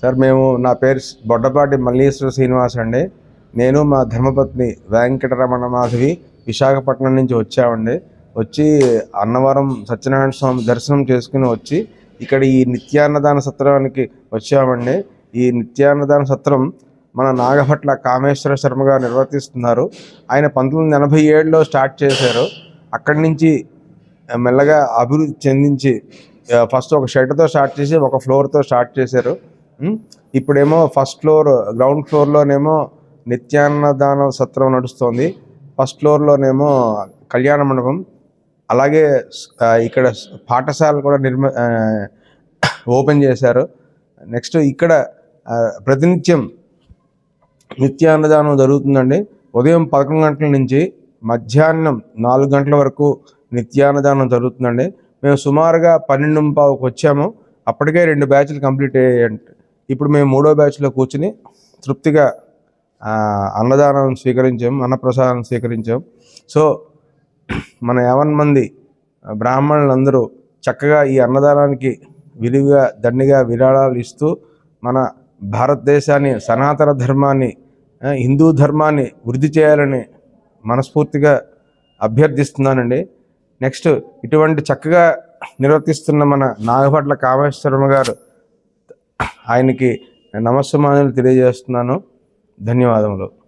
Sir మేము నా పేరు బొడ్డపాటి మల్లీశ్వర శ్రీనివాస్ అండి. నేను మా ధర్మపత్ని వెంకటరమణ మాధవి విశాఖపట్నం నుంచి వచ్చామండి. వచ్చి అన్నవరం సత్యనారాయణ స్వామి దర్శనం చేసుకుని వచ్చి ఇక్కడ ఈ నిత్యాన్నదాన సత్రానికి వచ్చామండి. ఈ నిత్యాన్నదాన సత్రం మన నాగభట్ల కామేశ్వర శర్మ గారు నిర్వర్తిస్తున్నారు. ఆయన పంతొమ్మిది ఎనభై ఏడులో స్టార్ట్ చేశారు. అక్కడి నుంచి మెల్లగా అభివృద్ధి చెందించి ఫస్ట్ ఒక షెడ్తో స్టార్ట్ చేసి ఒక ఫ్లోర్తో స్టార్ట్ చేశారు. Hmm? ఇప్పుడేమో ఫస్ట్ ఫ్లోర్ గ్రౌండ్ ఫ్లోర్లోనేమో నిత్యాన్నదాన సత్రం నడుస్తోంది. ఫస్ట్ ఫ్లోర్లోనేమో కళ్యాణ మండపం. అలాగే ఇక్కడ పాఠశాల కూడా నిర్మ ఓపెన్ చేశారు. నెక్స్ట్ ఇక్కడ ప్రతినిత్యం నిత్యాన్నదానం జరుగుతుందండి. ఉదయం పదకొండు గంటల నుంచి మధ్యాహ్నం నాలుగు గంటల వరకు నిత్యాన్నదానం జరుగుతుందండి. మేము సుమారుగా పన్నెండు పావుకు వచ్చాము. అప్పటికే రెండు బ్యాచ్లు కంప్లీట్ అయ్యాయి ఇప్పుడు మేము మూడో బ్యాచ్లో కూర్చుని తృప్తిగా అన్నదానం స్వీకరించాం అన్నప్రసాదం స్వీకరించాం. సో మన యావన్ మంది బ్రాహ్మణులందరూ చక్కగా ఈ అన్నదానానికి విరివిగా దండిగా విరాళాలు ఇస్తూ మన భారతదేశాన్ని సనాతన ధర్మాన్ని హిందూ ధర్మాన్ని వృద్ధి చేయాలని మనస్ఫూర్తిగా అభ్యర్థిస్తున్నానండి. నెక్స్ట్ ఇటువంటి చక్కగా నిర్వర్తిస్తున్న మన నాగపట్ల కామేశ్వరమ్మ గారు ఆయనకి నమస్సమానులు తెలియజేస్తున్నాను. ధన్యవాదములు.